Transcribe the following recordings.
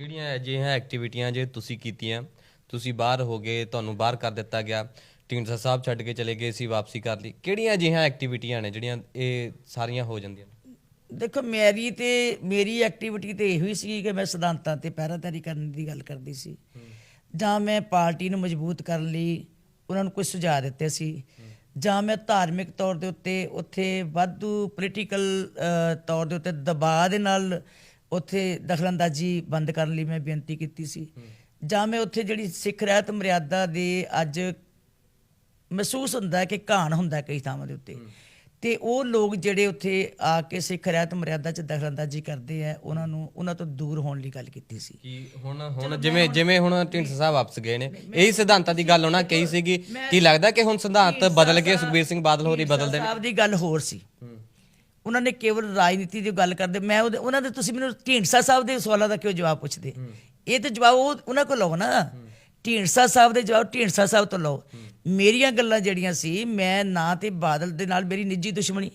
ਕਿਹੜੀਆਂ ਅਜਿਹੀਆਂ ਐਕਟੀਵਿਟੀਆਂ ਜੇ ਤੁਸੀਂ ਕੀਤੀਆਂ? ਤੁਸੀਂ ਬਾਹਰ ਹੋ ਗਏ, ਤੁਹਾਨੂੰ ਬਾਹਰ ਕਰ ਦਿੱਤਾ ਗਿਆ ਢੀਂਡਸਾ ਸਾਹਿਬ ਛੱਡ ਕੇ ਚਲੇ ਗਏ ਸੀ ਵਾਪਸੀ ਕਰ ਲਈ। ਕਿਹੜੀਆਂ ਅਜਿਹੀਆਂ ਐਕਟੀਵਿਟੀਆਂ ਨੇ ਜਿਹੜੀਆਂ ਇਹ ਸਾਰੀਆਂ ਹੋ ਜਾਂਦੀਆਂ? ਨੇ ਦੇਖੋ, ਮੇਰੀ ਤੇ, ਮੇਰੀ ਐਕਟੀਵਿਟੀ ਤੇ ਇਹੋ ਹੀ ਸੀ ਕਿ ਮੈਂ ਸਿਧਾਂਤਾਂ ਤੇ ਪਹਿਰਾਦਾਰੀ ਕਰਨ ਦੀ ਗੱਲ ਕਰਦੀ ਸੀ। ਜਾਂ ਮੈਂ ਪਾਰਟੀ ਨੂੰ ਮਜ਼ਬੂਤ ਕਰਨ ਲਈ ਉਹਨਾਂ ਨੂੰ ਕੁਝ ਸੁਝਾਅ ਦਿੱਤੇ ਸੀ। ਜਾਂ ਮੈਂ ਧਾਰਮਿਕ ਤੌਰ ਦੇ ਉੱਤੇ ਉੱਥੇ ਵਾਧੂ ਪੋਲੀਟੀਕਲ ਤੌਰ ਦੇ ਉੱਤੇ ਦਬਾਅ ਦੇ ਨਾਲ ਉੱਥੇ ਦਖਲਅੰਦਾਜ਼ੀ ਬੰਦ ਕਰਨ ਲਈ ਮੈਂ ਬੇਨਤੀ ਕੀਤੀ ਸੀ। ਜਾਂ ਮੈਂ ਉੱਥੇ ਜਿਹੜੀ ਸਿੱਖ ਰਹਿਤ ਮਰਿਆਦਾ ਦੇ ਅੱਜ ਮਹਿਸੂਸ ਹੁੰਦਾ ਕਿ ਘਾਣ ਹੁੰਦਾ ਕਈ ਥਾਵਾਂ ਦੇ ਉੱਤੇ। ਤੇ ਉਹ ਲੋਕ ਜਿਹੜੇ ਉੱਥੇ ਆ ਕੇ ਸਿੱਖ ਰਹਿਤ ਮਰਿਆਦਾ 'ਚ ਦਖਲਅੰਦਾਜ਼ੀ ਕਰਦੇ ਆ ਉਹਨਾਂ ਨੂੰ ਉਹਨਾਂ ਤੋਂ ਦੂਰ ਹੋਣ ਲਈ ਗੱਲ ਕੀਤੀ ਸੀ। ਕਿ ਹੁਣ ਹੁਣ ਜਿਵੇਂ ਜਿਵੇਂ ਹੁਣ ਢੀਂਡਸਾ ਸਾਹਿਬ ਵਾਪਸ ਗਏ ਨੇ ਇਹੀ ਸਿਧਾਂਤਾਂ ਦੀ ਗੱਲ ਉਹਨਾਂ ਕਹੀ ਸੀਗੀ। ਕੀ ਲੱਗਦਾ ਕਿ ਹੁਣ ਸਿਧਾਂਤ ਬਦਲ ਗਏ ਸੁਖਬੀਰ ਸਿੰਘ ਬਾਦਲ ਹੋਰੀ ਬਦਲਦੇ ਨੇ? ਸਾਹਿਬ ਦੀ ਗੱਲ ਹੋਰ ਸੀ। ਉਹਨਾਂ ਨੇ ਕੇਵਲ ਰਾਜਨੀਤੀ ਦੀ ਗੱਲ ਕਰਦੇ ਮੈਂ ਉਹਦੇ- ਉਹਨਾਂ ਦੇ ਤੁਸੀਂ ਮੈਨੂੰ ਢੀਂਡਸਾ ਸਾਹਿਬ ਦੇ ਸਵਾਲਾਂ ਦਾ ਕਿਉਂ ਜਵਾਬ ਪੁੱਛਦੇ? ਇਹ ਤੇ ਜਵਾਬ ਉਹ ਉਹਨਾਂ ਕੋਲ ਲਓ ਨਾ। ਢੀਂਡਸਾ ਸਾਹਿਬ ਦੇ ਜਵਾਬ ਢੀਂਡਸਾ ਸਾਹਿਬ ਤੋਂ ਲਓ। ਮੇਰੀਆਂ ਗੱਲਾਂ ਜਿਹੜੀਆਂ ਸੀ ਮੈਂ ਨਾ ਤੇ ਬਾਦਲ ਦੇ ਨਾਲ ਮੇਰੀ ਨਿੱਜੀ ਦੁਸ਼ਮਣੀ।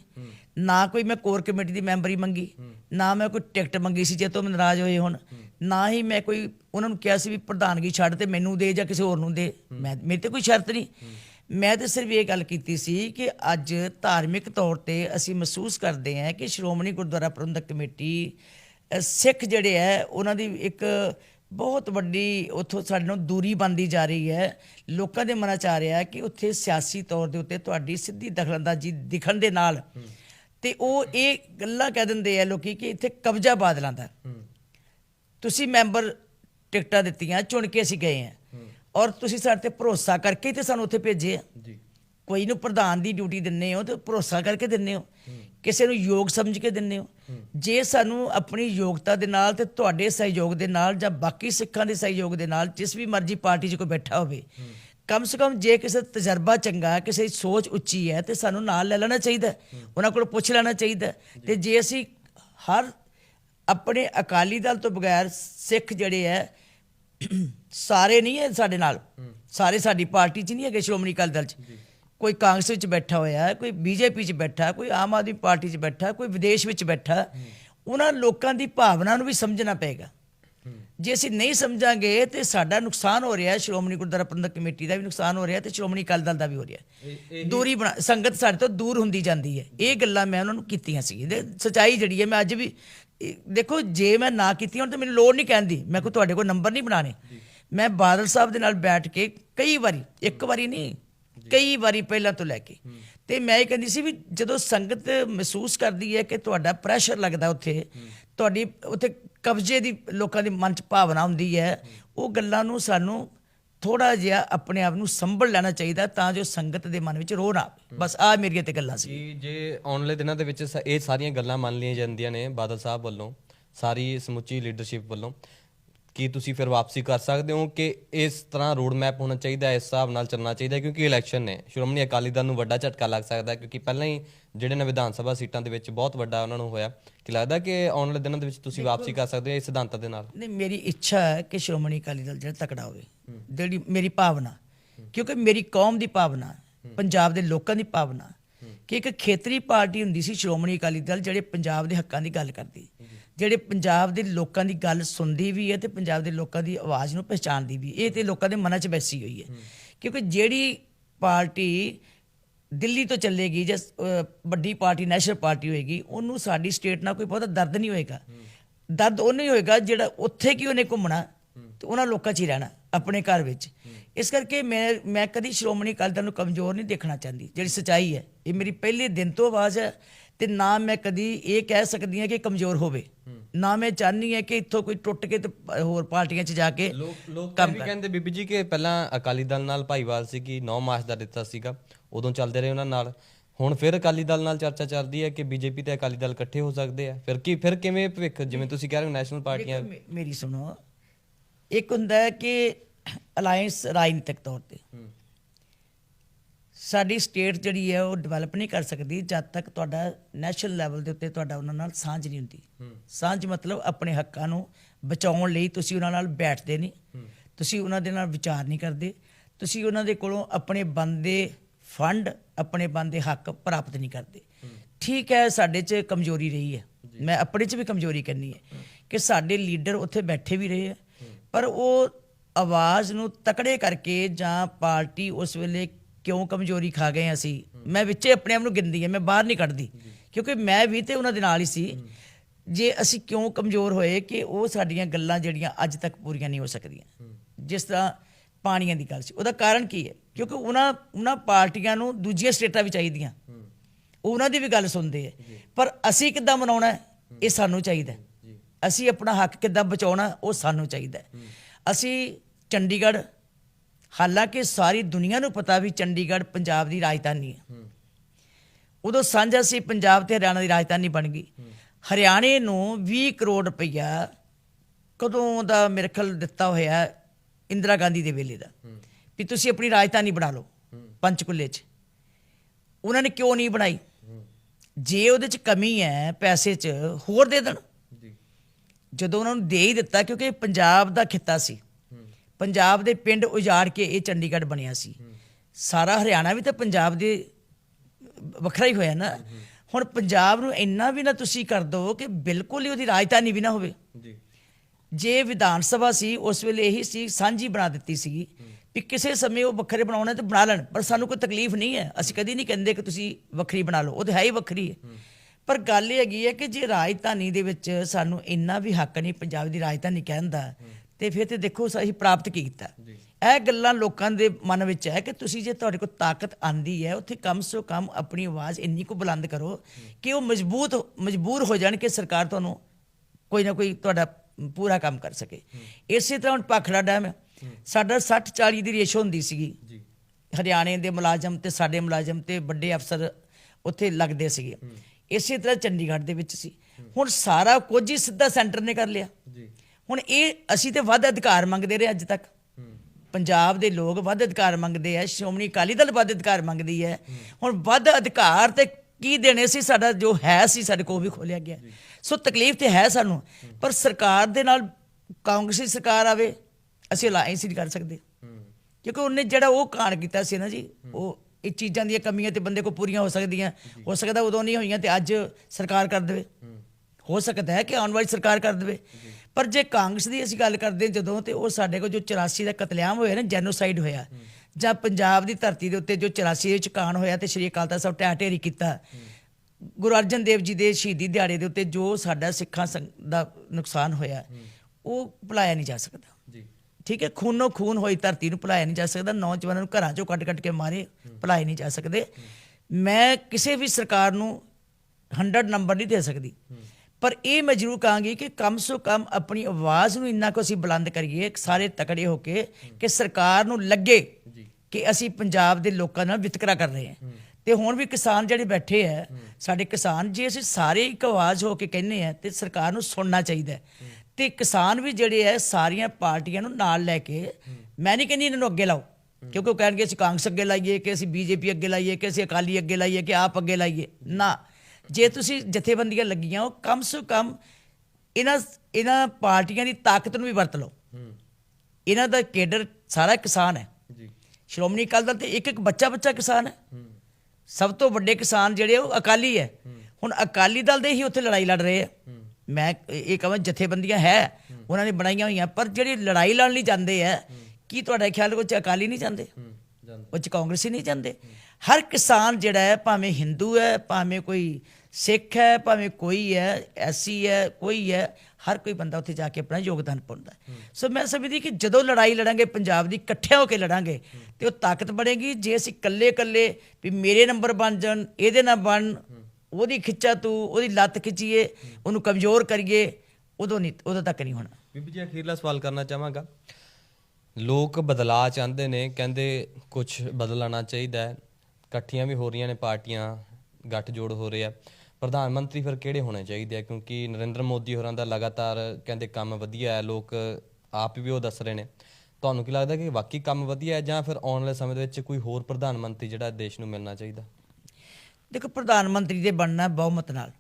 ਨਾ ਕੋਈ ਮੈਂ ਕੋਰ ਕਮੇਟੀ ਦੀ ਮੈਂਬਰੀ ਮੰਗੀ। ਨਾ ਮੈਂ ਕੋਈ ਟਿਕਟ ਮੰਗੀ ਸੀ ਜੇ ਤੋਂ ਨਾਰਾਜ਼ ਹੋਏ ਹੁਣ। ਨਾ ਹੀ ਮੈਂ ਕੋਈ ਉਹਨਾਂ ਨੂੰ ਕਿਹਾ ਸੀ ਵੀ ਪ੍ਰਧਾਨਗੀ ਛੱਡ ਤੇ ਮੈਨੂੰ ਦੇ ਜਾਂ ਕਿਸੇ ਹੋਰ ਨੂੰ ਦੇ। ਮੈਂ ਮੇਰੀ ਤੇ ਕੋਈ ਸ਼ਰਤ ਨਹੀਂ। ਮੈਂ ਤੇ ਸਿਰਫ ਇਹ ਗੱਲ ਕੀਤੀ ਸੀ ਕਿ ਅੱਜ ਧਾਰਮਿਕ ਤੌਰ ਤੇ ਅਸੀਂ ਮਹਿਸੂਸ ਕਰਦੇ ਹਾਂ ਕਿ ਸ਼੍ਰੋਮਣੀ ਗੁਰਦੁਆਰਾ ਪ੍ਰਬੰਧਕ ਕਮੇਟੀ ਸਿੱਖ ਜਿਹੜੇ ਹੈ ਉਹਨਾਂ ਦੀ ਇੱਕ ਬਹੁਤ ਵੱਡੀ ਉੱਥੋਂ ਸਾਡੇ ਨਾਲ ਦੂਰੀ ਬੰਦੀ ਜਾ ਰਹੀ ਹੈ। ਲੋਕਾਂ ਦੇ ਮਨਾਂ ਚ ਆ ਰਿਹਾ ਹੈ ਕਿ ਉੱਥੇ ਸਿਆਸੀ ਤੌਰ ਦੇ ਉੱਤੇ ਤੁਹਾਡੀ ਸਿੱਧੀ ਦਖਲਅੰਦਾਜ਼ੀ ਦਿਖਣ ਦੇ ਨਾਲ ਤੇ ਉਹ ਇਹ ਗੱਲਾਂ ਕਹਿ ਦਿੰਦੇ ਆ ਲੋਕੀ ਕਿ ਇੱਥੇ ਕਬਜ਼ਾ ਬਾਦਲਾਂ ਦਾ। ਤੁਸੀਂ ਮੈਂਬਰ ਟਿਕਟਾਂ ਦਿੱਤੀਆਂ ਚੁਣ ਕੇ ਅਸੀਂ ਗਏ ਹਾਂ। ਔਰ ਤੁਸੀਂ ਸਾਡੇ ਤੇ ਭਰੋਸਾ ਕਰਕੇ ਹੀ ਤੇ ਸਾਨੂੰ ਉੱਥੇ ਭੇਜੇ ਆ। ਜੀ। ਕੋਈ ਨੂੰ ਪ੍ਰਧਾਨ ਦੀ ਡਿਊਟੀ ਦਿੰਨੇ ਹੋ ਤੇ ਭਰੋਸਾ ਕਰਕੇ ਦਿੰਨੇ ਹੋ। ਕਿਸੇ ਨੂੰ ਯੋਗ ਸਮਝ ਕੇ ਦਿੰਨੇ ਹੋ। ਜੇ ਸਾਨੂੰ ਆਪਣੀ ਯੋਗਤਾ ਦੇ ਨਾਲ ਤੇ ਤੁਹਾਡੇ ਸਹਿਯੋਗ ਦੇ ਨਾਲ ਜਾਂ ਬਾਕੀ ਸਿੱਖਾਂ ਦੇ ਸਹਿਯੋਗ ਦੇ ਨਾਲ ਜਿਸ ਵੀ ਮਰਜ਼ੀ ਪਾਰਟੀ 'ਚ ਕੋਈ ਬੈਠਾ ਹੋਵੇ ਕਮ ਸੇ ਕਮ ਜੇ ਕਿਸੇ ਦਾ ਤਜਰਬਾ ਚੰਗਾ ਹੈ ਕਿਸੇ ਦੀ ਸੋਚ ਉੱਚੀ ਹੈ ਤੇ ਸਾਨੂੰ ਨਾਲ ਲੈ ਲੈਣਾ ਚਾਹੀਦਾ ਹੈ। ਉਹਨਾਂ ਕੋਲ ਪੁੱਛ ਲੈਣਾ ਚਾਹੀਦਾ ਹੈ। ਤੇ ਜੇ ਅਸੀਂ ਹਰ ਆਪਣੇ ਅਕਾਲੀ ਦਲ ਤੋਂ ਬਗੈਰ ਸਿੱਖ ਜਿਹੜੇ ਹੈ ਸਾਰੇ ਨਹੀਂ ਹੈ ਸਾਡੇ ਨਾਲ। ਸਾਰੇ ਸਾਡੀ ਪਾਰਟੀ 'ਚ ਨਹੀਂ ਹੈਗੇ ਸ਼੍ਰੋਮਣੀ ਅਕਾਲੀ ਦਲ 'ਚ। ਕੋਈ ਕਾਂਗਰਸ ਵਿੱਚ ਬੈਠਾ ਹੋਇਆ ਹੈ ਕੋਈ ਬੀਜੇਪੀ 'ਚ ਬੈਠਾ ਕੋਈ ਆਮ ਆਦਮੀ ਪਾਰਟੀ 'ਚ ਬੈਠਾ ਕੋਈ ਵਿਦੇਸ਼ ਵਿੱਚ ਬੈਠਾ ਉਹਨਾਂ ਲੋਕਾਂ ਦੀ ਭਾਵਨਾ ਨੂੰ ਵੀ ਸਮਝਣਾ ਪਏਗਾ। ਜੇ ਅਸੀਂ ਨਹੀਂ ਸਮਝਾਂਗੇ ਤੇ ਸਾਡਾ ਨੁਕਸਾਨ ਹੋ ਰਿਹਾ ਹੈ। ਸ਼੍ਰੋਮਣੀ ਗੁਰਦੁਆਰਾ ਪ੍ਰਬੰਧਕ ਕਮੇਟੀ ਦਾ ਵੀ ਨੁਕਸਾਨ ਹੋ ਰਿਹਾ ਤੇ ਸ਼੍ਰੋਮਣੀ ਅਕਾਲੀ ਦਲ ਦਾ ਵੀ ਹੋ ਰਿਹਾ ਦੂਰੀ ਬਣਾ ਸੰਗਤ ਸਾਡੇ ਤੋਂ ਦੂਰ ਹੁੰਦੀ ਜਾਂਦੀ ਹੈ। ਇਹ ਗੱਲਾਂ ਮੈਂ ਉਹਨਾਂ ਨੂੰ ਕੀਤੀਆਂ ਸੀ। ਸਚਾਈ ਜਿਹੜੀ ਹੈ ਮੈਂ ਅੱਜ ਵੀ ਦੇਖੋ ਜੇ ਮੈਂ ਨਾ ਕੀਤੀ ਹੁਣ ਤਾਂ ਮੈਨੂੰ ਲੋੜ ਨਹੀਂ ਕਹਿੰਦੀ ਮੈਂ ਕੋਈ ਤੁਹਾਡੇ ਕੋਲ ਨੰਬਰ ਨਹੀਂ ਬਣਾਣੇ ਮੈਂ ਬਾਦਲ ਸਾਹਿਬ ਦੇ ਨਾਲ ਬੈਠ ਕੇ ਕਈ ਵਾਰੀ ਇੱਕ ਵਾਰੀ ਨਹੀਂ ਕਈ ਵਾਰੀ ਪਹਿਲਾਂ ਤੋਂ ਲੈ ਕੇ। ਤੇ ਮੈਂ ਇਹ ਕਹਿੰਦੀ ਸੀ ਵੀ ਜਦੋਂ ਸੰਗਤ ਮਹਿਸੂਸ ਕਰਦੀ ਹੈ ਕਿ ਤੁਹਾਡਾ ਪ੍ਰੈਸ਼ਰ ਲੱਗਦਾ ਉੱਥੇ ਤੁਹਾਡੀ ਉੱਥੇ ਕਬਜ਼ੇ ਦੀ ਲੋਕਾਂ ਦੇ ਮਨ 'ਚ ਭਾਵਨਾ ਹੁੰਦੀ ਹੈ। ਉਹ ਗੱਲਾਂ ਨੂੰ ਸਾਨੂੰ ਥੋੜਾ ਜਿਹਾ ਆਪਣੇ ਆਪ ਨੂੰ ਸੰਭਲ ਲੈਣਾ ਚਾਹੀਦਾ ਤਾਂ ਜੋ ਸੰਗਤ ਦੇ ਮਨ ਵਿੱਚ ਰੋਹ ਨਾ ਆਵੇ। ਬਸ ਆ ਮੇਰੀਆਂ ਤੇ ਗੱਲਾਂ ਸੀ। ਜੀ ਜੇ ਆਉਣ ਵਾਲੇ ਦਿਨਾਂ ਦੇ ਵਿੱਚ ਸ- ਇਹ ਸਾਰੀਆਂ ਗੱਲਾਂ ਮੰਨ ਲਈਆਂ ਜਾਂਦੀਆਂ ਨੇ ਬਾਦਲ ਸਾਹਿਬ ਵੱਲੋਂ ਸਾਰੀ ਸਮੁੱਚੀ ਲੀਡਰਸ਼ਿਪ ਵੱਲੋਂ। ਕੀ ਤੁਸੀਂ ਫਿਰ ਵਾਪਸੀ ਕਰ ਸਕਦੇ ਹੋ ਕਿ ਇਸ ਤਰ੍ਹਾਂ ਰੋਡ ਮੈਪ ਹੋਣਾ ਚਾਹੀਦਾ ਹੈ ਇਸ ਹਿਸਾਬ ਨਾਲ ਚੱਲਣਾ ਚਾਹੀਦਾ ਕਿਉਂਕਿ ਇਲੈਕਸ਼ਨ ਨੇ। ਸ਼੍ਰੋਮਣੀ ਅਕਾਲੀ ਦਲ ਨੂੰ ਵੱਡਾ ਝਟਕਾ ਲੱਗ ਸਕਦਾ ਕਿਉਂਕਿ ਪਹਿਲਾਂ ਹੀ ਜਿਹੜੇ ਨੇ ਵਿਧਾਨ ਸਭਾ ਸੀਟਾਂ ਦੇ ਵਿੱਚ ਬਹੁਤ ਵੱਡਾ ਉਹਨਾਂ ਨੂੰ ਹੋਇਆ। ਕਿ ਲੱਗਦਾ ਕਿ ਆਉਣ ਵਾਲੇ ਦਿਨਾਂ ਦੇ ਵਿੱਚ ਤੁਸੀਂ ਵਾਪਸੀ ਕਰ ਸਕਦੇ ਹੋ ਇਸ ਸਿਧਾਂਤਾਂ ਦੇ ਨਾਲ? ਨਹੀਂ ਮੇਰੀ ਇੱਛਾ ਹੈ ਕਿ ਸ਼੍ਰੋਮਣੀ ਅਕਾਲੀ ਦਲ ਜਿਹੜਾ ਤਕੜਾ ਹੋਵੇ ਜਿਹੜੀ ਮੇਰੀ ਭਾਵਨਾ ਕਿਉਂਕਿ ਮੇਰੀ ਕੌਮ ਦੀ ਭਾਵਨਾ ਪੰਜਾਬ ਦੇ ਲੋਕਾਂ ਦੀ ਭਾਵਨਾ ਕਿ ਇੱਕ ਖੇਤਰੀ ਪਾਰਟੀ ਹੁੰਦੀ ਸੀ ਸ਼੍ਰੋਮਣੀ ਅਕਾਲੀ ਦਲ ਜਿਹੜੇ ਪੰਜਾਬ ਦੇ ਹੱਕਾਂ ਦੀ ਗੱਲ ਕਰਦੀ। ਜਿਹੜੇ ਪੰਜਾਬ ਦੇ ਲੋਕਾਂ ਦੀ ਗੱਲ ਸੁਣਦੀ ਵੀ ਹੈ ਤੇ ਪੰਜਾਬ ਦੇ ਲੋਕਾਂ ਦੀ ਆਵਾਜ਼ ਨੂੰ ਪਛਾਣਦੀ ਵੀ ਇਹ ਤੇ ਲੋਕਾਂ ਦੇ ਮਨਾਂ 'ਚ ਬੈਸੀ ਹੋਈ ਹੈ। ਕਿਉਂਕਿ ਜਿਹੜੀ ਪਾਰਟੀ ਦਿੱਲੀ ਤੋਂ ਚੱਲੇਗੀ ਜਾਂ ਵੱਡੀ ਪਾਰਟੀ, ਨੈਸ਼ਨਲ ਪਾਰਟੀ ਹੋਏਗੀ, ਉਹਨੂੰ ਸਾਡੀ ਸਟੇਟ ਨਾਲ ਕੋਈ ਬਹੁਤਾ ਦਰਦ ਨਹੀਂ ਹੋਏਗਾ। ਦਰਦ ਉਹ ਨਹੀਂ ਹੋਏਗਾ ਜਿਹੜਾ ਉੱਥੇ ਕੀ ਉਹਨੇ ਘੁੰਮਣਾ ਤੇ ਉਹਨਾਂ ਲੋਕਾਂ 'ਚ ਹੀ ਰਹਿਣਾ ਆਪਣੇ ਘਰ ਵਿੱਚ। ਇਸ ਕਰਕੇ ਮੈਂ ਮੈਂ ਕਦੀ ਸ਼੍ਰੋਮਣੀ ਅਕਾਲੀ ਦਲ ਨੂੰ ਕਮਜ਼ੋਰ ਨਹੀਂ ਦੇਖਣਾ ਚਾਹੁੰਦੀ। ਜਿਹੜੀ ਸਚਾਈ ਹੈ ਇਹ ਮੇਰੀ ਪਹਿਲੇ ਦਿਨ ਤੋਂ ਆਵਾਜ਼ ਹੈ ਤੇ ਨਾ ਮੈਂ ਕਦੀ ਇਹ ਕਹਿ ਸਕਦੀ ਹਾਂ ਕਿ ਕਮਜ਼ੋਰ ਹੋਵੇ। ਨਾ ਮੈਂ ਚਾਹਨੀ ਹੈ ਕਿ ਇੱਥੋਂ ਕੋਈ ਟੁੱਟ ਕੇ ਤੇ ਹੋਰ ਪਾਰਟੀਆਂ 'ਚ ਜਾ ਕੇ ਲੋਕ ਵੀ ਕਹਿੰਦੇ ਬੀਬੀ ਜੀ ਕਿ ਪਹਿਲਾਂ ਅਕਾਲੀ ਦਲ ਨਾਲ ਭਾਈਵਾਲ ਸੀ ਕਿ 9 ਮਾਰਚ ਦਾ ਦਿੱਤਾ ਸੀਗਾ ਉਦੋਂ ਚੱਲਦੇ ਰਹੇ ਉਹਨਾਂ ਨਾਲ। ਹੁਣ ਫਿਰ ਅਕਾਲੀ ਦਲ ਨਾਲ ਚਰਚਾ ਚੱਲਦੀ ਹੈ ਕਿ ਬੀਜੇਪੀ ਤੇ ਅਕਾਲੀ ਦਲ ਇਕੱਠੇ ਹੋ ਸਕਦੇ ਆ। ਫਿਰ ਕੀ ਫਿਰ ਕਿਵੇਂ ਭਵਿੱਖ ਜਿਵੇਂ ਤੁਸੀਂ ਕਹਿ ਰਹੇ ਹੋ ਨੈਸ਼ਨਲ ਪਾਰਟੀਆਂ ਮੇਰੀ ਸੁਣੋ ਇੱਕ ਹੁੰਦਾ ਹੈ ਕਿ ਅਲਾਈਅੰਸ ਰਾਜਨੀਤਿਕ ਤੌਰ ਤੇ। ਸਾਡੀ ਸਟੇਟ ਜਿਹੜੀ ਹੈ ਉਹ ਡਿਵੈਲਪ ਨਹੀਂ ਕਰ ਸਕਦੀ ਜਦ ਤੱਕ ਤੁਹਾਡਾ ਨੈਸ਼ਨਲ ਲੈਵਲ ਦੇ ਉੱਤੇ ਤੁਹਾਡਾ ਉਹਨਾਂ ਨਾਲ ਸਾਂਝ ਨਹੀਂ ਹੁੰਦੀ। ਸਾਂਝ ਮਤਲਬ ਆਪਣੇ ਹੱਕਾਂ ਨੂੰ ਬਚਾਉਣ ਲਈ ਤੁਸੀਂ ਉਹਨਾਂ ਨਾਲ ਬੈਠਦੇ ਨਹੀਂ। ਤੁਸੀਂ ਉਹਨਾਂ ਦੇ ਨਾਲ ਵਿਚਾਰ ਨਹੀਂ ਕਰਦੇ। ਤੁਸੀਂ ਉਹਨਾਂ ਦੇ ਕੋਲੋਂ ਆਪਣੇ ਬੰਦੇ ਫੰਡ ਆਪਣੇ ਬੰਦੇ ਹੱਕ ਪ੍ਰਾਪਤ ਨਹੀਂ ਕਰਦੇ। ਠੀਕ ਹੈ ਸਾਡੇ 'ਚ ਕਮਜ਼ੋਰੀ ਰਹੀ ਹੈ। ਮੈਂ ਆਪਣੇ 'ਚ ਵੀ ਕਮਜ਼ੋਰੀ ਕਰਨੀ ਹੈ ਕਿ ਸਾਡੇ ਲੀਡਰ ਉੱਥੇ ਬੈਠੇ ਵੀ ਰਹੇ ਆ ਪਰ ਉਹ ਆਵਾਜ਼ ਨੂੰ ਤਕੜੇ ਕਰਕੇ ਜਾਂ ਪਾਰਟੀ ਉਸ ਵੇਲੇ ਕਿਉਂ ਕਮਜ਼ੋਰੀ ਖਾ ਗਏ ਅਸੀਂ? ਮੈਂ ਵਿੱਚੇ ਆਪਣੇ ਆਪ ਨੂੰ ਗਿਣਦੀ ਹਾਂ ਮੈਂ ਬਾਹਰ ਨਹੀਂ ਕੱਢਦੀ। ਕਿਉਂਕਿ ਮੈਂ ਵੀ ਤੇ ਉਹਨਾਂ ਦੇ ਨਾਲ ਹੀ ਸੀ। ਜੇ ਅਸੀਂ ਕਿਉਂ ਕਮਜ਼ੋਰ ਹੋਏ ਕਿ ਉਹ ਸਾਡੀਆਂ ਗੱਲਾਂ ਜਿਹੜੀਆਂ ਅੱਜ ਤੱਕ ਪੂਰੀਆਂ ਨਹੀਂ ਹੋ ਸਕਦੀਆਂ। ਜਿਸ ਤਰ੍ਹਾਂ ਪਾਣੀਆਂ ਦੀ ਗੱਲ ਸੀ। ਉਹਦਾ ਕਾਰਨ ਕੀ ਹੈ? ਕਿਉਂਕਿ ਉਹਨਾਂ ਉਹਨਾਂ ਪਾਰਟੀਆਂ ਨੂੰ ਦੂਜੀਆਂ ਸਟੇਟਾਂ ਵੀ ਚਾਹੀਦੀਆਂ। ਉਹ ਉਹਨਾਂ ਦੀ ਵੀ ਗੱਲ ਸੁਣਦੇ ਆ ਪਰ ਅਸੀਂ ਕਿੱਦਾਂ ਮਨਾਉਣਾ ਇਹ ਸਾਨੂੰ ਚਾਹੀਦਾ। ਅਸੀਂ ਆਪਣਾ ਹੱਕ ਕਿੱਦਾਂ ਬਚਾਉਣਾ ਉਹ ਸਾਨੂੰ ਚਾਹੀਦਾ ਹੈ। ਅਸੀਂ ਚੰਡੀਗੜ੍ਹ ਹਾਲਾਂਕਿ ਸਾਰੀ ਦੁਨੀਆ ਨੂੰ ਪਤਾ ਵੀ ਚੰਡੀਗੜ੍ਹ ਪੰਜਾਬ ਦੀ ਰਾਜਧਾਨੀ ਹੈ। ਉਦੋਂ ਸਾਂਝਾ ਸੀ ਪੰਜਾਬ ਤੇ ਹਰਿਆਣਾ ਦੀ ਰਾਜਧਾਨੀ ਬਣ ਗਈ। ਹਰਿਆਣੇ ਨੂੰ 20 ਕਰੋੜ ਰੁਪਈਆ ਕਦੋਂ ਦਾ ਮੇਰੇ ਖਿਆਲ ਦਿੱਤਾ ਹੋਇਆ ਹੈ, ਇੰਦਰਾ ਗਾਂਧੀ ਦੇ ਵੇਲੇ ਦਾ। ਵੀ ਤੁਸੀਂ ਆਪਣੀ ਰਾਜਧਾਨੀ ਬਣਾ ਲਓ ਪੰਚਕੁਲੇ 'ਚ। ਉਹਨਾਂ ਨੇ ਕਿਉਂ ਨਹੀਂ ਬਣਾਈ? ਜੇ ਉਹਦੇ 'ਚ ਕਮੀ ਹੈ ਪੈਸੇ 'ਚ ਹੋਰ ਦੇ ਦੇਣ। ਜਦੋਂ ਉਹਨਾਂ ਨੂੰ ਦੇ ਹੀ ਦਿੱਤਾ ਕਿਉਂਕਿ ਇਹ ਪੰਜਾਬ ਦਾ ਖਿੱਤਾ ਸੀ। ਪੰਜਾਬ ਦੇ ਪਿੰਡ ਉਜਾੜ ਕੇ ਇਹ ਚੰਡੀਗੜ੍ਹ ਬਣਿਆ ਸੀ। ਸਾਰਾ ਹਰਿਆਣਾ ਵੀ ਤਾਂ ਪੰਜਾਬ ਦੇ ਵੱਖਰਾ ਹੀ ਹੋਇਆ ਨਾ। ਹੁਣ ਪੰਜਾਬ ਨੂੰ ਇੰਨਾ ਵੀ ਨਾ ਤੁਸੀਂ ਕਰ ਦਿਓ ਕਿ ਬਿਲਕੁਲ ਹੀ ਉਹਦੀ ਰਾਜਧਾਨੀ ਵੀ ਨਾ ਹੋਵੇ। ਜੀ। ਜੇ ਵਿਧਾਨ ਸਭਾ ਸੀ ਉਸ ਵੇਲੇ ਇਹੀ ਸੀ ਸਾਂਝੀ ਬਣਾ ਦਿੱਤੀ ਸੀਗੀ ਵੀ ਕਿਸੇ ਸਮੇਂ ਉਹ ਵੱਖਰੇ ਬਣਾਉਣਾ ਤੇ ਬਣਾ ਲੈਣ ਪਰ ਸਾਨੂੰ ਕੋਈ ਤਕਲੀਫ ਨਹੀਂ ਹੈ। ਅਸੀਂ ਕਦੀ ਨਹੀਂ ਕਹਿੰਦੇ ਕਿ ਤੁਸੀਂ ਵੱਖਰੀ ਬਣਾ ਲਓ ਉਹ ਤਾਂ ਹੈ ਹੀ ਵੱਖਰੀ ਹੈ। ਪਰ ਗੱਲ ਇਹ ਹੈਗੀ ਹੈ ਕਿ ਜੇ ਰਾਜਧਾਨੀ ਦੇ ਵਿੱਚ ਸਾਨੂੰ ਇੰਨਾ ਵੀ ਹੱਕ ਨਹੀਂ ਪੰਜਾਬ ਦੀ ਰਾਜਧਾਨੀ ਕਹਿਣ ਦਾ ਤੇ ਫਿਰ ਤੇ ਦੇਖੋ ਅਸੀਂ ਪ੍ਰਾਪਤ ਕੀ ਕੀਤਾ। ਇਹ ਗੱਲਾਂ ਲੋਕਾਂ ਦੇ ਮਨ ਵਿੱਚ ਹੈ ਕਿ ਤੁਸੀਂ ਜੇ ਤੁਹਾਡੇ ਕੋਲ ਤਾਕਤ ਆਂਦੀ ਹੈ ਉੱਥੇ ਕਮ ਸੋ ਕਮ ਆਪਣੀ ਆਵਾਜ਼ ਇੰਨੀ ਕੁ ਬੁਲੰਦ ਕਰੋ ਕਿ ਉਹ ਮਜ਼ਬੂਤ ਮਜਬੂਰ ਹੋ ਜਾਣ ਕਿ ਸਰਕਾਰ ਤੁਹਾਨੂੰ ਕੋਈ ਨਾ ਕੋਈ ਤੁਹਾਡਾ ਪੂਰਾ ਕੰਮ ਕਰ ਸਕੇ। ਇਸੇ ਤਰ੍ਹਾਂ ਹੁਣ ਪਾਖੜਾ ਡੈਮ ਸਾਡਾ 60 40 ਦੀ ਰੇਸ਼ੋ ਹੁੰਦੀ ਸੀਗੀ। ਹਰਿਆਣੇ ਦੇ ਮੁਲਾਜ਼ਮ ਤੇ ਸਾਡੇ ਮੁਲਾਜ਼ਮ ਤੇ ਵੱਡੇ ਅਫਸਰ ਉੱਥੇ ਲੱਗਦੇ ਸੀਗੇ। ਇਸੇ ਤਰ੍ਹਾਂ ਚੰਡੀਗੜ੍ਹ ਦੇ ਵਿੱਚ ਸੀ। ਹੁਣ ਸਾਰਾ ਕੁਝ ਹੀ ਸਿੱਧਾ ਸੈਂਟਰ ਨੇ ਕਰ ਲਿਆ। ਜੀ। ਹੁਣ ਇਹ ਅਸੀਂ ਤੇ ਵੱਧ ਅਧਿਕਾਰ ਮੰਗਦੇ ਰਹੇ ਅੱਜ ਤੱਕ। ਪੰਜਾਬ ਦੇ ਲੋਕ ਵੱਧ ਅਧਿਕਾਰ ਮੰਗਦੇ ਆ ਸ਼੍ਰੋਮਣੀ ਅਕਾਲੀ ਦਲ ਵੱਧ ਅਧਿਕਾਰ ਮੰਗਦੀ ਹੈ। ਹੁਣ ਵੱਧ ਅਧਿਕਾਰ ਤੇ ਕੀ ਦੇਣੇ ਸੀ ਸਾਡਾ ਜੋ ਹੈ ਸੀ ਸਾਡੇ ਕੋਲ ਵੀ ਖੋਲਿਆ ਗਿਆ। ਸੋ ਤਕਲੀਫ ਤੇ ਹੈ ਸਾਨੂੰ ਪਰ ਸਰਕਾਰ ਦੇ ਨਾਲ ਕਾਂਗਰਸੀ ਸਰਕਾਰ ਆਵੇ ਅਸੀਂ ਅਲਾਈਅੰਸ ਨਹੀਂ ਕਰ ਸਕਦੇ। ਕਿਉਂਕਿ ਉਹਨੇ ਜਿਹੜਾ ਉਹ ਕਾਂਡ ਕੀਤਾ ਸੀ ਨਾ ਜੀ ਉਹ ਇਹ ਚੀਜ਼ਾਂ ਦੀਆਂ ਕਮੀਆਂ ਤੇ ਬੰਦੇ ਕੋ ਪੂਰੀਆਂ ਹੋ ਸਕਦੀਆਂ। ਹੋ ਸਕਦਾ ਉਦੋਂ ਨਹੀਂ ਹੋਈਆਂ ਤੇ ਅੱਜ ਸਰਕਾਰ ਕਰ ਦੇਵੇ। ਹੋ। ਸਕਦਾ ਹੈ ਕਿ ਆਉਣ ਵਾਲੀ ਸਰਕਾਰ ਕਰ ਦੇਵੇ। ਪਰ ਜੇ ਕਾਂਗਰਸ ਦੀ ਅਸੀਂ ਗੱਲ ਕਰਦੇ ਜਦੋਂ ਤੇ ਉਹ ਸਾਡੇ ਕੋਲ ਜੋ 84 ਦਾ ਕਤਲੇਆਮ ਹੋਇਆ ਨਾ ਜੈਨੋਸਾਈਡ ਹੋਇਆ ਜਾਂ ਪੰਜਾਬ ਦੀ ਧਰਤੀ ਦੇ ਉੱਤੇ ਜੋ 84 ਵਿੱਚ ਕਾਂਡ ਹੋਇਆ ਤੇ ਸ਼੍ਰੀ ਅਕਾਲ ਤਖਤ ਸਾਹਿਬ ਢਹਿ ਢੇਰੀ ਕੀਤਾ। ਗੁਰੂ ਅਰਜਨ ਦੇਵ ਜੀ ਦੇ ਸ਼ਹੀਦੀ ਦਿਹਾੜੇ ਦੇ ਉੱਤੇ ਜੋ ਸਾਡਾ ਸਿੱਖਾਂ ਦਾ ਨੁਕਸਾਨ ਹੋਇਆ ਉਹ ਭੁਲਾਇਆ ਨਹੀਂ ਜਾ ਸਕਦਾ। ਠੀਕ ਹੈ ਖੂਨੋ ਖੂਨ ਹੋਈ ਧਰਤੀ ਨੂੰ ਭੁਲਾਇਆ ਨਹੀਂ ਜਾ ਸਕਦਾ ਨੌਜਵਾਨਾਂ ਨੂੰ ਘਰਾਂ ਚੋਂ ਕੱਢ-ਕੱਢ ਕੇ ਮਾਰੇ ਭੁਲਾਏ ਨਹੀਂ ਜਾ ਸਕਦੇ। ਮੈਂ ਕਿਸੇ ਵੀ ਸਰਕਾਰ ਨੂੰ 100 ਨੰਬਰ ਨਹੀਂ ਦੇ ਸਕਦੀ। ਪਰ ਇਹ ਮੈਂ ਜ਼ਰੂਰ ਕਹਾਂਗੀ ਕਿ ਕਮ ਸੋ ਕਮ ਆਪਣੀ ਆਵਾਜ਼ ਨੂੰ ਇੰਨਾ ਕੁ ਅਸੀਂ ਬੁਲੰਦ ਕਰੀਏ ਸਾਰੇ ਤਕੜੇ ਹੋ ਕੇ ਕਿ ਸਰਕਾਰ ਨੂੰ ਲੱਗੇ ਕਿ ਅਸੀਂ ਪੰਜਾਬ ਦੇ ਲੋਕਾਂ ਨਾਲ ਵਿਤਕਰਾ ਕਰ ਰਹੇ ਹਾਂ। ਤੇ ਹੁਣ ਵੀ ਕਿਸਾਨ ਜਿਹੜੇ ਬੈਠੇ ਆ ਸਾਡੇ ਕਿਸਾਨ ਜੇ ਅਸੀਂ ਸਾਰੇ ਇੱਕ ਆਵਾਜ਼ ਹੋ ਕੇ ਕਹਿੰਨੇ ਆ ਤੇ ਸਰਕਾਰ ਨੂੰ ਸੁਣਨਾ ਚਾਹੀਦਾ। ਤੇ ਕਿਸਾਨ ਵੀ ਜਿਹੜੇ ਐ ਸਾਰੀਆਂ ਪਾਰਟੀਆਂ ਨੂੰ ਨਾਲ ਲੈ ਕੇ ਮੈਂ ਨਹੀਂ ਕਹਿੰਦੀ ਇਹਨਾਂ ਨੂੰ ਅੱਗੇ ਲਾਓ ਕਿਉਂਕਿ ਉਹ ਕਹਿਣਗੇ ਅਸੀਂ ਕਾਂਗਰਸ ਅੱਗੇ ਲਾਈਏ ਕਿ ਅਸੀਂ ਬੀਜੇਪੀ ਅੱਗੇ ਲਾਈਏ ਕਿ ਅਸੀਂ ਅਕਾਲੀ ਅੱਗੇ ਲਾਈਏ ਕਿ ਆਪ ਅੱਗੇ ਲਾਈਏ। ਨਾ ਜੇ ਤੁਸੀਂ ਜਥੇਬੰਦੀਆਂ ਲੱਗੀਆਂ ਹੋ ਕਮ ਸੋ ਕਮ ਇਹਨਾਂ ਇਹਨਾਂ ਪਾਰਟੀਆਂ ਦੀ ਤਾਕਤ ਨੂੰ ਵੀ ਵਰਤ ਲਓ। ਇਹਨਾਂ ਦਾ ਕੇਡਰ ਸਾਰਾ ਕਿਸਾਨ ਹੈ ਜੀ। ਸ਼੍ਰੋਮਣੀ ਅਕਾਲੀ ਦਲ ਤੇ ਇੱਕ ਇੱਕ ਬੱਚਾ ਬੱਚਾ ਕਿਸਾਨ ਹੈ। ਸਭ ਤੋਂ ਵੱਡੇ ਕਿਸਾਨ ਜਿਹੜੇ ਉਹ ਅਕਾਲੀ ਹੈ। ਹੁਣ ਅਕਾਲੀ ਦਲ ਦੇ ਹੀ ਉੱਥੇ ਲੜਾਈ ਲੜ ਰਹੇ ਆ। ਮੈਂ ਇਹ ਕਹਾਂ ਜਥੇਬੰਦੀਆਂ ਹੈ ਉਹਨਾਂ ਨੇ ਬਣਾਈਆਂ ਹੋਈਆਂ ਪਰ ਜਿਹੜੇ ਲੜਾਈ ਲੜਨ ਲਈ ਜਾਂਦੇ ਆ ਕੀ ਤੁਹਾਡਾ ਖਿਆਲ 'ਚ ਅਕਾਲੀ ਨਹੀਂ ਜਾਂਦੇ? ਉਹ 'ਚ ਕਾਂਗਰਸੀ ਨਹੀਂ ਜਾਂਦੇ? ਹਰ ਕਿਸਾਨ ਜਿਹੜਾ ਹੈ ਭਾਵੇਂ ਹਿੰਦੂ ਹੈ ਭਾਵੇਂ ਕੋਈ ਸਿੱਖ ਹੈ ਭਾਵੇਂ ਕੋਈ ਹੈ ਐਸੀ ਹੈ ਕੋਈ ਹੈ ਹਰ ਕੋਈ ਬੰਦਾ ਉੱਥੇ ਜਾ ਕੇ ਆਪਣਾ ਯੋਗਦਾਨ ਪਾਉਂਦਾ। ਸੋ ਮੈਂ ਸਮਝਦੀ ਕਿ ਜਦੋਂ ਲੜਾਈ ਲੜਾਂਗੇ ਪੰਜਾਬ ਦੀ ਇਕੱਠੇ ਹੋ ਕੇ ਲੜਾਂਗੇ ਤੇ ਉਹ ਤਾਕਤ ਬਣੇਗੀ। ਜੇ ਅਸੀਂ ਇਕੱਲੇ ਇਕੱਲੇ ਵੀ ਮੇਰੇ ਨੰਬਰ ਬਣ ਜਾਣ ਇਹਦੇ ਨਾਲ ਬਣ ਉਹਦੀ ਖਿੱਚਾ ਤੂੰ, ਉਹਦੀ ਲੱਤ ਖਿੱਚੀਏ, ਉਹਨੂੰ ਕਮਜ਼ੋਰ ਕਰੀਏ, ਉਦੋਂ ਨਹੀਂ, ਉਦੋਂ ਤੱਕ ਨਹੀਂ ਹੋਣਾ। ਬੀਬੀ ਜੀ, ਅਖੀਰਲਾ ਸਵਾਲ ਕਰਨਾ ਚਾਹਾਂਗਾ। ਲੋਕ ਬਦਲਾਅ ਚਾਹੁੰਦੇ ਨੇ, ਕਹਿੰਦੇ ਕੁਝ ਬਦਲਣਾ ਚਾਹੀਦਾ ਹੈ। ਇਕੱਠੀਆਂ ਵੀ ਹੋ ਰਹੀਆਂ ਨੇ ਪਾਰਟੀਆਂ, ਗੱਠਜੋੜ ਹੋ ਰਹੇ ਆ। ਪ੍ਰਧਾਨ ਮੰਤਰੀ ਫਿਰ ਕਿਹੜੇ ਹੋਣੇ ਚਾਹੀਦੇ ਆ? ਕਿਉਂਕਿ ਨਰਿੰਦਰ ਮੋਦੀ ਹੋਰਾਂ ਦਾ ਲਗਾਤਾਰ ਕਹਿੰਦੇ ਕੰਮ ਵਧੀਆ ਹੈ, ਲੋਕ ਆਪ ਵੀ ਉਹ ਦੱਸ ਰਹੇ ਨੇ। ਤੁਹਾਨੂੰ ਕੀ ਲੱਗਦਾ ਕਿ ਵਾਕਈ ਕੰਮ ਵਧੀਆ ਹੈ ਜਾਂ ਫਿਰ ਆਉਣ ਵਾਲੇ ਸਮੇਂ ਦੇ ਵਿੱਚ ਕੋਈ ਹੋਰ ਪ੍ਰਧਾਨ ਮੰਤਰੀ ਜਿਹੜਾ ਦੇਸ਼ ਨੂੰ ਮਿਲਣਾ ਚਾਹੀਦਾ? ਦੇਖੋ ਪ੍ਰਧਾਨ ਮੰਤਰੀ ਦੇ ਬਣਨਾ ਬਹੁਮਤ ਨਾਲ।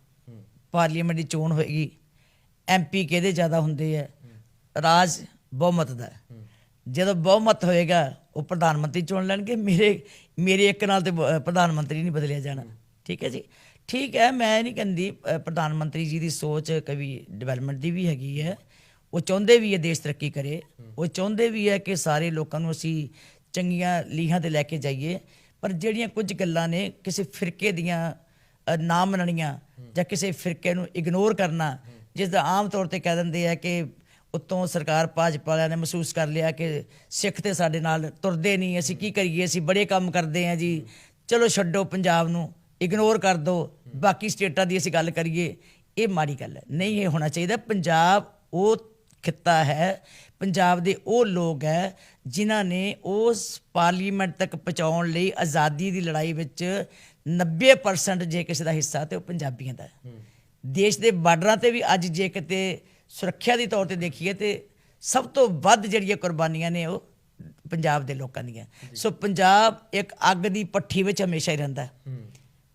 ਪਾਰਲੀਮੈਂਟ ਦੀ ਚੋਣ ਹੋਏਗੀ ਐਮਪੀ ਕਿਹਦੇ ਜ਼ਿਆਦਾ ਹੁੰਦੇ ਆ? ਰਾਜ ਬਹੁਮਤ ਦਾ। ਜਦੋਂ ਬਹੁਮਤ ਹੋਏਗਾ ਉਹ ਪ੍ਰਧਾਨ ਮੰਤਰੀ ਚੁਣ ਲੈਣਗੇ। ਮੇਰੇ ਮੇਰੇ ਇੱਕ ਨਾਲ ਤੇ ਪ੍ਰਧਾਨ ਮੰਤਰੀ ਨਹੀਂ ਬਦਲਿਆ ਜਾਣਾ। ਠੀਕ ਹੈ ਜੀ? ਠੀਕ ਹੈ ਮੈਂ ਨਹੀਂ ਕਹਿੰਦੀ ਪ੍ਰਧਾਨ ਮੰਤਰੀ ਜੀ ਦੀ ਸੋਚ ਕਵੀ ਡਿਵੈਲਪਮੈਂਟ ਦੀ ਵੀ ਹੈਗੀ ਹੈ। ਉਹ ਚਾਹੁੰਦੇ ਵੀ ਹੈ ਦੇਸ਼ ਤਰੱਕੀ ਕਰੇ। ਉਹ ਚਾਹੁੰਦੇ ਵੀ ਹੈ ਕਿ ਸਾਰੇ ਲੋਕਾਂ ਨੂੰ ਅਸੀਂ ਚੰਗੀਆਂ ਲੀਹਾਂ ਤੇ ਲੈ ਕੇ ਜਾਈਏ। ਪਰ ਜਿਹੜੀਆਂ ਕੁਝ ਗੱਲਾਂ ਨੇ ਕਿਸੇ ਫਿਰਕੇ ਦੀਆਂ ਨਾ ਮੰਨਣੀਆਂ ਜਾਂ ਕਿਸੇ ਫਿਰਕੇ ਨੂੰ ਇਗਨੋਰ ਕਰਨਾ, ਜਿਸ ਦਾ ਆਮ ਤੌਰ ਤੇ ਕਹਿ ਦਿੰਦੇ ਆ ਕਿ ਉੱਤੋਂ ਸਰਕਾਰ ਭਾਜਪਾ ਵਾਲਿਆਂ ਨੇ ਮਹਿਸੂਸ ਕਰ ਲਿਆ ਕਿ ਸਿੱਖ ਤੇ ਸਾਡੇ ਨਾਲ ਤੁਰਦੇ ਨਹੀਂ, ਅਸੀਂ ਕੀ ਕਰੀਏ, ਅਸੀਂ ਬੜੇ ਕੰਮ ਕਰਦੇ ਆ ਜੀ। ਚਲੋ ਛੱਡੋ ਪੰਜਾਬ ਨੂੰ ਇਗਨੋਰ ਕਰ ਦਿਓ ਬਾਕੀ ਸਟੇਟਾਂ ਦੀ ਅਸੀਂ ਗੱਲ ਕਰੀਏ, ਇਹ ਮਾੜੀ ਗੱਲ ਹੈ। ਨਹੀਂ, ਇਹ ਹੋਣਾ ਚਾਹੀਦਾ, ਪੰਜਾਬ ਉਹ ਖਿੱਤਾ ਹੈ। ਪੰਜਾਬ ਦੇ ਉਹ ਲੋਕ ਹੈ ਜਿਨ੍ਹਾਂ ਨੇ ਉਸ ਪਾਰਲੀਮੈਂਟ ਤੱਕ ਪਹੁੰਚਾਉਣ ਲਈ ਆਜ਼ਾਦੀ ਦੀ ਲੜਾਈ ਵਿੱਚ 90% ਜੇ ਕਿਸੇ ਦਾ ਹਿੱਸਾ ਤੇ ਉਹ ਪੰਜਾਬੀਆਂ ਦਾ ਹੈ। ਦੇਸ਼ ਦੇ ਬਾਰਡਰਾਂ ਤੇ ਵੀ ਅੱਜ ਜੇ ਕਿਤੇ ਸੁਰੱਖਿਆ ਦੀ ਤੌਰ ਤੇ ਦੇਖੀਏ ਤੇ ਸਭ ਤੋਂ ਵੱਧ ਜਿਹੜੀਆਂ ਕੁਰਬਾਨੀਆਂ ਨੇ ਉਹ ਪੰਜਾਬ ਦੇ ਲੋਕਾਂ ਦੀਆਂ। ਸੋ ਪੰਜਾਬ ਇੱਕ ਅੱਗ ਦੀ ਪੱਠੀ ਵਿੱਚ ਹਮੇਸ਼ਾ ਹੀ ਰਹਿੰਦਾ।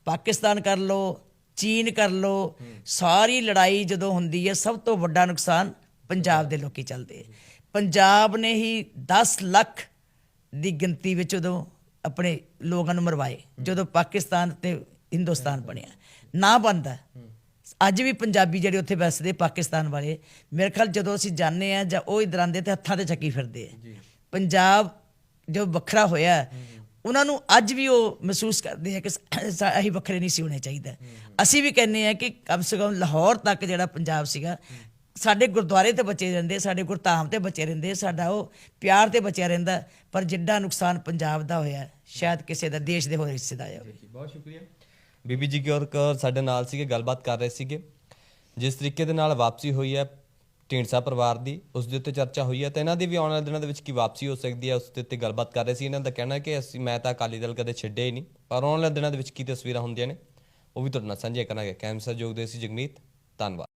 ਪਾਕਿਸਤਾਨ ਕਰ ਲੋ ਚੀਨ ਕਰ ਲੋ ਸਾਰੀ ਲੜਾਈ ਜਦੋਂ ਹੁੰਦੀ ਹੈ ਸਭ ਤੋਂ ਵੱਡਾ ਨੁਕਸਾਨ ਪੰਜਾਬ ਦੇ ਲੋਕੀ ਚੱਲਦੇ। ਪੰਜਾਬ ਨੇ ਹੀ 10 ਲੱਖ ਦੀ ਗਿਣਤੀ ਵਿੱਚ ਉਦੋਂ ਆਪਣੇ ਲੋਕਾਂ ਨੂੰ ਮਰਵਾਏ ਜਦੋਂ ਪਾਕਿਸਤਾਨ ਤੇ ਹਿੰਦੁਸਤਾਨ ਬਣਿਆ। ਨਾ ਬੰਦਾ ਅੱਜ ਵੀ ਪੰਜਾਬੀ ਜਿਹੜੇ ਉੱਥੇ ਵਸਦੇ ਪਾਕਿਸਤਾਨ ਵਾਲੇ ਮੇਰੇ ਖਿਆਲ ਜਦੋਂ ਅਸੀਂ ਜਾਂਦੇ ਆ ਜਾਂ ਉਹ ਇਧਰ ਆਉਂਦੇ ਤੇ ਹੱਥਾਂ ਤੇ ਚੱਕੀ ਫਿਰਦੇ ਆ। ਪੰਜਾਬ ਜੋ ਵੱਖਰਾ ਹੋਇਆ ਉਹਨਾਂ ਨੂੰ ਅੱਜ ਵੀ ਉਹ ਮਹਿਸੂਸ ਕਰਦੇ ਆ ਕਿ ਅਸੀਂ ਵੱਖਰੇ ਨਹੀਂ ਸੀ ਹੋਣੇ ਚਾਹੀਦਾ। ਅਸੀਂ ਵੀ ਕਹਿੰਦੇ ਆ ਕਿ ਕਮ ਸੇ ਕਮ ਲਾਹੌਰ ਤੱਕ ਜਿਹੜਾ ਪੰਜਾਬ ਸੀਗਾ ਸਾਡੇ ਗੁਰਦੁਆਰੇ ਤੇ ਬਚੇ ਰਹਿੰਦੇ, ਸਾਡੇ ਗੁਰਧਾਮ ਤੇ ਬਚੇ ਰਹਿੰਦੇ, ਸਾਡਾ ਉਹ ਪਿਆਰ ਤੇ ਬਚਿਆ ਰਹਿੰਦਾ, ਪਰ ਜਿੱਡਾ ਨੁਕਸਾਨ ਪੰਜਾਬ ਦਾ ਹੋਇਆ, ਸ਼ਾਇਦ ਕਿਸੇ ਦਾ, ਦੇਸ਼ ਦੇ ਹੋਰ ਹਿੱਸੇ ਦਾ ਆਇਆ ਹੋਵੇ। ਬਹੁਤ ਸ਼ੁਕਰੀਆ। ਬੀਬੀ ਜੀ ਕੌਰ ਕੌਰ ਸਾਡੇ ਨਾਲ ਸੀਗੇ, ਗੱਲਬਾਤ ਕਰ ਰਹੇ ਸੀਗੇ। ਜਿਸ ਤਰੀਕੇ ਦੇ ਨਾਲ ਵਾਪਸੀ ਹੋਈ ਹੈ ਢੀਂਡਸਾ ਪਰਿਵਾਰ ਦੀ, ਉਸ ਦੇ ਉੱਤੇ ਚਰਚਾ ਹੋਈ ਹੈ, ਤੇ ਇਹਨਾਂ ਦੀ ਵੀ ਆਉਣ ਵਾਲੇ ਦਿਨਾਂ ਦੇ ਵਿੱਚ ਕੀ ਵਾਪਸੀ ਹੋ ਸਕਦੀ ਹੈ, ਉਸ ਦੇ ਉੱਤੇ ਗੱਲਬਾਤ ਕਰ ਰਹੇ ਸੀ। ਇਹਨਾਂ ਦਾ ਕਹਿਣਾ ਕਿ ਅਸੀਂ, ਮੈਂ ਤਾਂ ਅਕਾਲੀ ਦਲ ਕਦੇ ਛੱਡਿਆ ਹੀ ਨਹੀਂ, ਪਰ ਆਉਣ ਵਾਲੇ ਦਿਨਾਂ ਦੇ ਵਿੱਚ ਕੀ ਤਸਵੀਰਾਂ ਹੁੰਦੀਆਂ ਨੇ, ਉਹ ਵੀ ਤੁਹਾਡੇ ਨਾਲ ਸਾਂਝੀਆਂ ਕਰਾਂਗੇ। ਕੈਮਰਾ ਸਹਿਯੋਗ ਦੇ ਸੀ ਜਗਮੀਤ, ਧੰਨਵਾਦ।